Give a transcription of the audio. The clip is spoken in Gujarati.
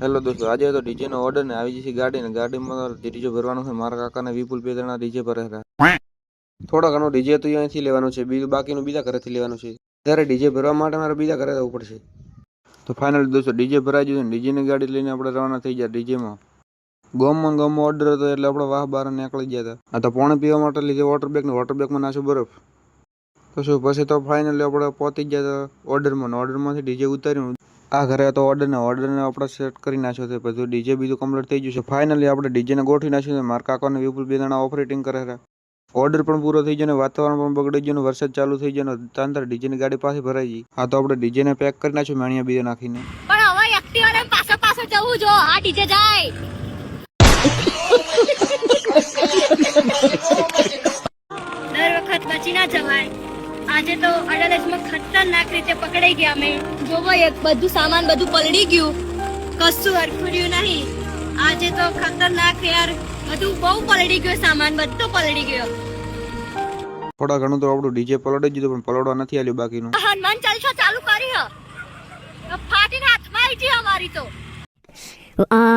હેલો દોસ્તો, આજે તો ડીજે નો ઓર્ડર ને આવી જશે ગાડી ને ગાડીમાં ડીજે ભરવાનું છે મારા કાકાને વિપુલ ત્રણ ડીજે ભરે હતા થોડા ઘણો ડીજે તો અહીંથી લેવાનું છે બીજું બાકીનું બીજા ઘરેથી લેવાનું છે. ત્યારે ડીજે ભરવા માટે મારે બીજા ઘરે જવું પડશે. તો ફાઇનલ દોસ્તો ડીજે ભરાઈ ગયું ડીજે ની ગાડી લઈને આપણે રવાના થઈ ગયા ડીજેમાં ગોમમાં ગોમમાં ઓર્ડર હતો એટલે આપણે વાહ બાર નીકળી ગયા હતા. આ તો પાણી પીવા માટે લીધે વોટર બેગ ને વોટર બેગમાં નાખ્યો બરફ. તો શું, પછી તો ફાઇનલી આપણે પહોંચી ગયા હતા ઓર્ડરમાં ઓર્ડરમાંથી ડીજે ઉતાર્યું. આ ઘરે તો ઓર્ડરને ઓર્ડરને આપણે સેટ કરી નાખ્યો છે. બધું ડીજે બીજું કમ્પ્લીટ થઈ ગયું છે. ફાઇનલી આપણે ડીજેને ગોઠવી નાખ્યું છે. મારા કાકાને વિપુલ બે દાણા ઓપરેટિંગ કરે છે. ઓર્ડર પણ પૂરો થઈ ગયો ને વાતાવરણ પણ બગડી ગયું વરસાદ ચાલુ થઈ ગયો તાંતર ડીજેની ગાડી પાસે ભરાઈ ગઈ. હા, તો આપણે ડીજેને પેક કરી નાખ્યું મેણિયા બીજે નાખીને. પણ હવે એક્ટિવાને પાછો પાછો જવું જો. આ ડીજે જાય. દર વખત બચી ના જવાય. આજે તો અડાલજમાં ખતરનાક રીતે પકડાઈ ગયા અમે. જોવો એક બધું સામાન બધું પલળી ગયું. કશું હરખુર્યું નહીં. આજે તો ખતરનાક યાર. બધું બહુ પલળી ગયો સામાન બધો પલળી ગયો. થોડા ઘણું તો આપણું ડીજે પલટી જીધું દીધું પણ પલડવા નથી આલ્યું બાકીનું. હનુમાન ચાલીસા ચાલુ કરી હ. ફાટીને હાથમાં આવી ગઈ અમારી તો. આ